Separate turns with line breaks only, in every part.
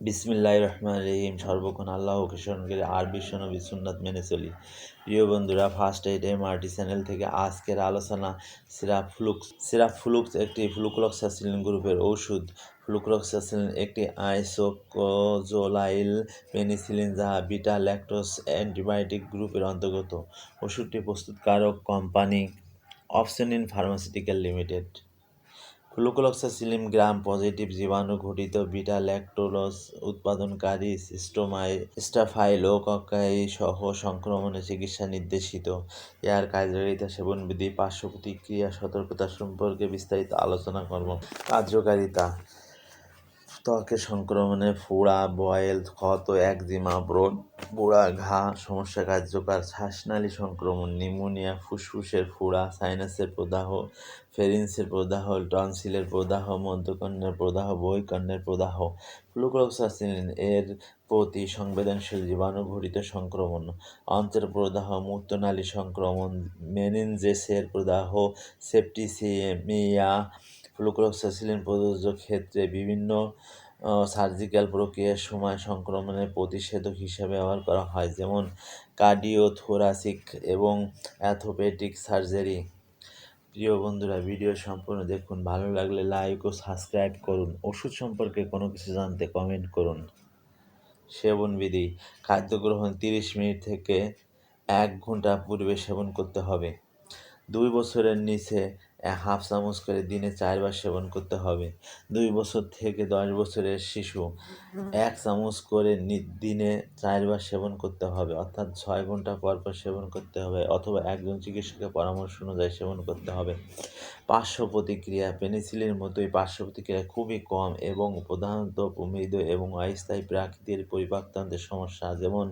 বিসমিল্লাহ রহমান রহিম। সর্বক্ষণ আল্লাহকে স্মরণ করে আর বিশ্বনবী সুন্নাত মেনে চলি। প্রিয় বন্ধুরা first aid M RT channel থেকে আজকের আলোচনা সিরাপ ফ্লুক্স সিরাপ ফ্লুক্স একটি ফ্লুক্লক্সাসিলিন গ্রুপের ওষুধ ফ্লুক্লক্সাসিলিন একটি আইসোকোজোলাইল পেনিসিলিন যা বিটা ল্যাকটোস অ্যান্টিবায়োটিক গ্রুপের অন্তর্গত। ওষুধটি প্রস্তুতকারক company Opsonin pharmaceutical limited flucloxacillin gram positive জীবাণু ঘটিত বিটা ল্যাকটোলস উৎপাদনকারী স্টোমাই স্টাফাইলোককাই সহ সংক্রমণের চিকিৎসা নির্দেশিত। এর কার্যকারিতা সেবনবিধি পার্শ্ব প্রতিক্রিয়া সতর্কতা সম্পর্কে বিস্তারিত আলোচনা করব। কার্যকারিতা ত্বকের সংক্রমণে ফোড়া বয়েল, ক্ষত, একজিমা, ব্রণ পোড়া ঘা, সমস্যা, কার্যকর শ্বাসনালী সংক্রমণ নিউমোনিয়া ফুসফুসের ফোড়া, সাইনাসের প্রদাহ, ফেরিন্সের প্রদাহ, টনসিলের প্রদাহ, মধ্যকর্ণের প্রদাহ, বহিকর্ণের প্রদাহ ফ্লুক্লোক্সাসিলিন এর প্রতি সংবেদনশীল জীবাণু ঘটিত সংক্রমণ, অন্ত্রের প্রদাহ, মূত্রনালী সংক্রমণ, মেনিনজেসের প্রদাহ, সেপ্টিসিমিয়া ফ্লুক্লোক্সাসিলিন প্রযোজ্য ক্ষেত্রে বিভিন্ন সার্জিক্যাল প্রক্রিয়ার সময় সংক্রমণের প্রতিষেধক হিসেবে ব্যবহার করা হয়, যেমন কার্ডিওথোরাসিক এবং অ্যাথোপেটিক সার্জারি। প্রিয় বন্ধুরা, ভিডিও সম্পূর্ণ দেখুন, ভালো লাগলে লাইক ও সাবস্ক্রাইব করুন। ওষুধ সম্পর্কে কোনো কিছু জানতে কমেন্ট করুন। সেবনবিধি খাদ্য গ্রহণ তিরিশ মিনিট থেকে এক ঘণ্টা পূর্বে সেবন করতে হবে। দুই বছরের নিচে হাফ চামচ করে দিনে চারবার সেবন করতে হবে। দুই বছর থেকে দশ বছরের শিশু এক চামচ করে দিনে চারবার সেবন করতে হবে, অর্থাৎ ছয় ঘণ্টা পর পর সেবন করতে হবে, অথবা একজন চিকিৎসকের পরামর্শ অনুযায়ী সেবন করতে হবে। পার্শ্ব প্রতিক্রিয়া পেনিসিলের মতোই পার্শ্ব প্রতিক্রিয়া খুবই কম এবং প্রধানত মৃদু এবং অস্থায়ী প্রাকৃতিক পরিপাকতন্ত্রের সমস্যা, যেমন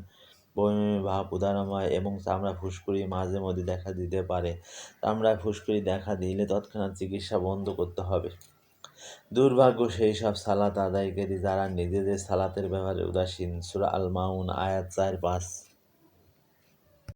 বমি ভাব উদারময় এবং চামড়া ফুসকুড়ি মাঝে মধ্যে দেখা দিতে পারে। চামড়ায় ফুসকুড়ি দেখা দিলে তৎক্ষণাৎ চিকিৎসা বন্ধ করতে হবে। দুর্ভাগ্য সেই সব সালাত আদায়কারী যারা নিজেদের সালাতের ব্যাপারে উদাসীন। সুরা আল মাউন আয়াত চার, পাঁচ।